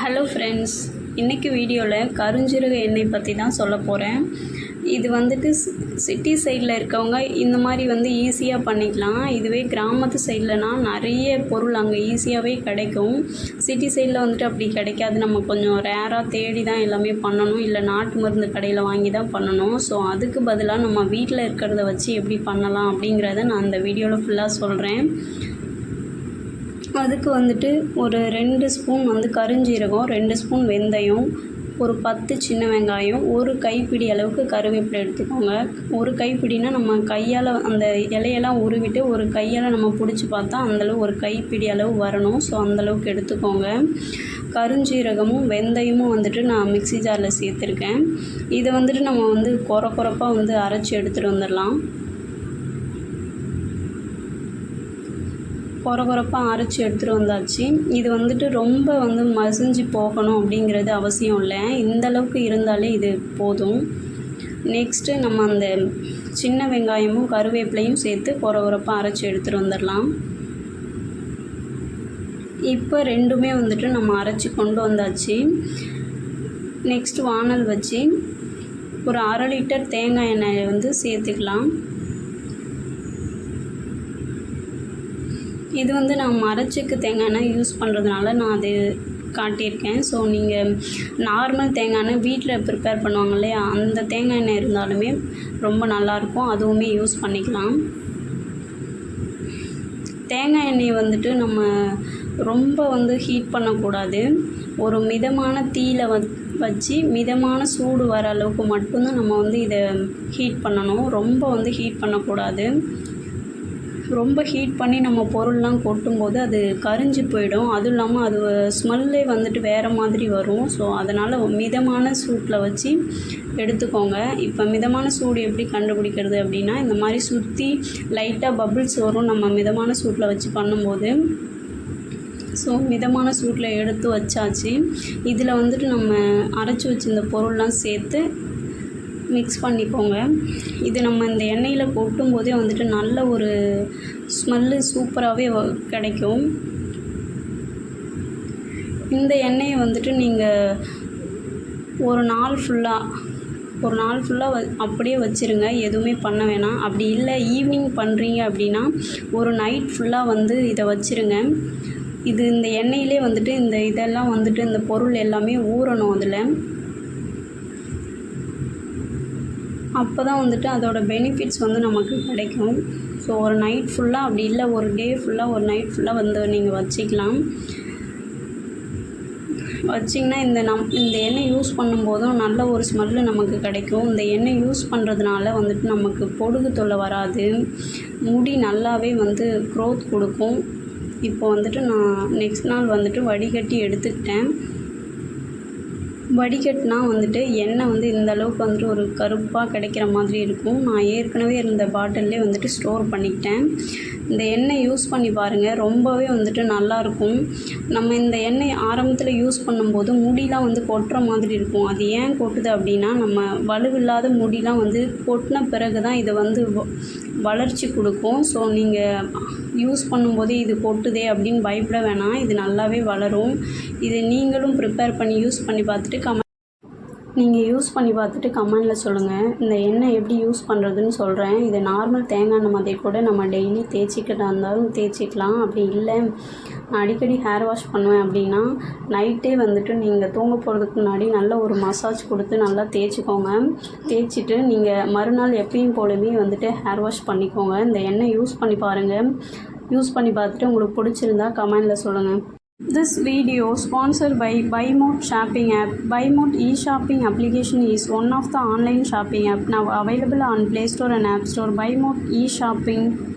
Hello friends இன்றைக்கி வீடியோவில் கருஞ்சீரக எண்ணெய் பற்றி தான் சொல்ல போகிறேன் இது வந்துட்டு சிட்டி சைடில் இருக்கவங்க இந்த மாதிரி வந்து ஈஸியாக பண்ணிக்கலாம். இதுவே கிராமத்து சைட்லனா நிறைய பொருள் அங்கே ஈஸியாகவே கிடைக்கும். சிட்டி சைடில் வந்துட்டு அப்படி கிடைக்காது. நம்ம கொஞ்சம் ரேராக தேடி தான் எல்லாமே பண்ணணும். இல்லை நாட்டு மருந்து கடையில் வாங்கி தான் பண்ணணும். ஸோ அதுக்கு பதிலாக நம்ம வீட்டில் இருக்கிறத வச்சு எப்படி பண்ணலாம் அப்படிங்கிறத நான் அந்த வீடியோவில் ஃபுல்லாக சொல்கிறேன் அதுக்கு வந்துட்டு ஒரு ரெண்டு ஸ்பூன் வந்து கருஞ்சீரகம் ரெண்டு ஸ்பூன் வெந்தயம் ஒரு பத்து சின்ன வெங்காயம் ஒரு கைப்பிடி அளவுக்கு கருவேப்பிலை எடுத்துக்கோங்க. ஒரு கைப்பிடினா நம்ம கையால் அந்த இலையெல்லாம் உருவிட்டு ஒரு கையால் நம்ம பிடிச்சி பார்த்தா அந்தளவு ஒரு கைப்பிடி அளவு வரணும். ஸோ அந்தளவுக்கு எடுத்துக்கோங்க. கருஞ்சீரகமும் வெந்தயமும் வந்துட்டு நான் மிக்ஸி ஜாரில் சேர்த்துருக்கேன். இதை வந்துட்டு நம்ம வந்து குறை குறப்பாக வந்து அரைச்சி எடுத்துகிட்டு வந்துடலாம். குறை குறைப்பாக அரைச்சி எடுத்துகிட்டு வந்தாச்சு. இது வந்துட்டு ரொம்ப வந்து மசிஞ்சு போகணும் அப்படிங்கிறது அவசியம் இல்லை. இந்த அளவுக்கு இருந்தாலே இது போதும். நெக்ஸ்ட்டு நம்ம அந்த சின்ன வெங்காயமும் கருவேப்பிலையும் சேர்த்து குறை குறைப்பாக அரைச்சி எடுத்துகிட்டு வந்துடலாம். இப்போ ரெண்டுமே வந்துட்டு நம்ம அரைச்சி கொண்டு வந்தாச்சு. நெக்ஸ்ட் வானல் வச்சு ஒரு அரை லிட்டர் தேங்காய் எண்ணெயை வந்து சேர்த்துக்கலாம். இது வந்து நான் மரச்செக்கு தேங்காய் எண்ணெய் யூஸ் பண்ணுறதுனால நான் அது காட்டியிருக்கேன். ஸோ நீங்கள் நார்மல் தேங்காய் எண்ணெய் வீட்டில் ப்ரிப்பேர் பண்ணுவாங்க இல்லையா? அந்த தேங்காய் எண்ணெய் இருந்தாலுமே ரொம்ப நல்லாயிருக்கும். அதுவுமே யூஸ் பண்ணிக்கலாம். தேங்காய் எண்ணெய் வந்துட்டு நம்ம ரொம்ப வந்து ஹீட் பண்ணக்கூடாது. ஒரு மிதமான தீயில் வ வச்சு மிதமான சூடு வர அளவுக்கு மட்டும்தான் நம்ம வந்து இதை ஹீட் பண்ணணும். ரொம்ப வந்து ஹீட் பண்ணக்கூடாது. ரொம்ப ஹீட் பண்ணி நம்ம பொருள்லாம் கொட்டும்போது அது கரிஞ்சு போயிடும். அதுவும் இல்லாமல் அது ஸ்மெல்லே வந்துட்டு வேறு மாதிரி வரும். ஸோ அதனால் மிதமான சூட்டில் வச்சு எடுத்துக்கோங்க. இப்போ மிதமான சூடு எப்படி கண்டுபிடிக்கிறது அப்படின்னா இந்த மாதிரி சுற்றி லைட்டாக பபிள்ஸ் வரும் நம்ம மிதமான சூட்டில் வச்சு பண்ணும்போது. ஸோ மிதமான சூட்டில் எடுத்து வச்சாச்சு. இதில் வந்துட்டு நம்ம அரைச்சி வச்சிருந்த பொருள்லாம் சேர்த்து மிக்ஸ் பண்ணிக்கோங்க. இது நம்ம இந்த எண்ணெயில் கொட்டும் போதே வந்துட்டு நல்ல ஒரு ஸ்மெல்லு சூப்பராகவே கிடைக்கும். இந்த எண்ணெயை வந்துட்டு நீங்கள் ஒரு நாள் ஃபுல்லாக ஒரு நாள் ஃபுல்லாக வ அப்படியே வச்சுருங்க. எதுவுமே பண்ண வேணாம். அப்படி இல்லை ஈவினிங் பண்ணுறீங்க அப்படின்னா ஒரு நைட் ஃபுல்லாக வந்து இதை வச்சுருங்க. இது இந்த எண்ணெயிலே வந்துட்டு இந்த இதெல்லாம் வந்துட்டு இந்த பொருள் எல்லாமே ஊறணும் அதில். அப்போ தான் வந்துட்டு அதோடய பெனிஃபிட்ஸ் வந்து நமக்கு கிடைக்கும். ஸோ ஒரு நைட் ஃபுல்லாக அப்படி இல்லை ஒரு டே ஃபுல்லாக ஒரு நைட் ஃபுல்லாக வந்து நீங்கள் வச்சுக்கலாம். வச்சிங்கன்னா இந்த நம் இந்த எண்ணெய் யூஸ் பண்ணும்போதும் நல்ல ஒரு ஸ்மெல்லு நமக்கு கிடைக்கும். இந்த எண்ணெய் யூஸ் பண்ணுறதுனால வந்துட்டு நமக்கு பொடுகு தொல்லை வராது. முடி நல்லாவே வந்து க்ரோத் கொடுக்கும். இப்போ வந்துட்டு நான் நெக்ஸ்ட் நாள் வந்துட்டு வடிகட்டி எடுத்துக்கிட்டேன். வடிகட்டினா வந்துட்டு எண்ணெய் வந்து இந்த அளவுக்கு வந்துட்டு ஒரு கருப்பாக கிடைக்கிற மாதிரி இருக்கும். நான் ஏற்கனவே இருந்த பாட்டிலே வந்துட்டு ஸ்டோர் பண்ணிக்கிட்டேன். இந்த எண்ணெய் யூஸ் பண்ணி பாருங்கள் ரொம்பவே வந்துட்டு நல்லாயிருக்கும் நம்ம இந்த எண்ணெய் ஆரம்பத்தில் யூஸ் பண்ணும்போது முடிலாம் வந்து கொட்டுற மாதிரி இருக்கும். அது ஏன் கொட்டுது அப்படின்னா நம்ம வலுவில்லாத முடிலாம் வந்து கொட்டின பிறகு தான் இதை வந்து வளர்ச்சி கொடுக்கும். ஸோ நீங்கள் யூஸ் பண்ணும்போது இது கொட்டுதே அப்படின்னு பயப்பட வேணாம். இது நல்லாவே வளரும். இது நீங்களும் ப்ரிப்பேர் பண்ணி யூஸ் பண்ணி பார்த்துட்டு கம நீங்கள் யூஸ் பண்ணி பார்த்துட்டு கமெண்டில் சொல்லுங்கள் இந்த எண்ணெய் எப்படி யூஸ் பண்ணுறதுன்னு சொல்கிறேன் இது நார்மல் தேங்காய் எண்ணெய் மாதிரி கூட நம்ம டெய்லி தேய்ச்சிக்கிட்டா இருந்தாலும் தேய்ச்சிக்கலாம். அப்படி இல்லை. நான் அடிக்கடி ஹேர் வாஷ் பண்ணுவேன் அப்படின்னா நைட்டே வந்துட்டு நீங்கள் தூங்க போகிறதுக்கு முன்னாடி நல்ல ஒரு மசாஜ் கொடுத்து நல்லா தேய்ச்சிக்கோங்க. தேய்ச்சிட்டு நீங்கள் மறுநாள் எப்பயும் போலவே வந்துட்டு ஹேர் வாஷ் பண்ணிக்கோங்க. இந்த எண்ணெய் யூஸ் பண்ணி பாருங்கள் யூஸ் பண்ணி பார்த்துட்டு உங்களுக்கு பிடிச்சிருந்தா கமெண்டில் சொல்லுங்கள் This video sponsored by BuyMode shopping app. BuyMode e-shopping application is one of the online shopping app now available on Play Store and App Store. BuyMode e-shopping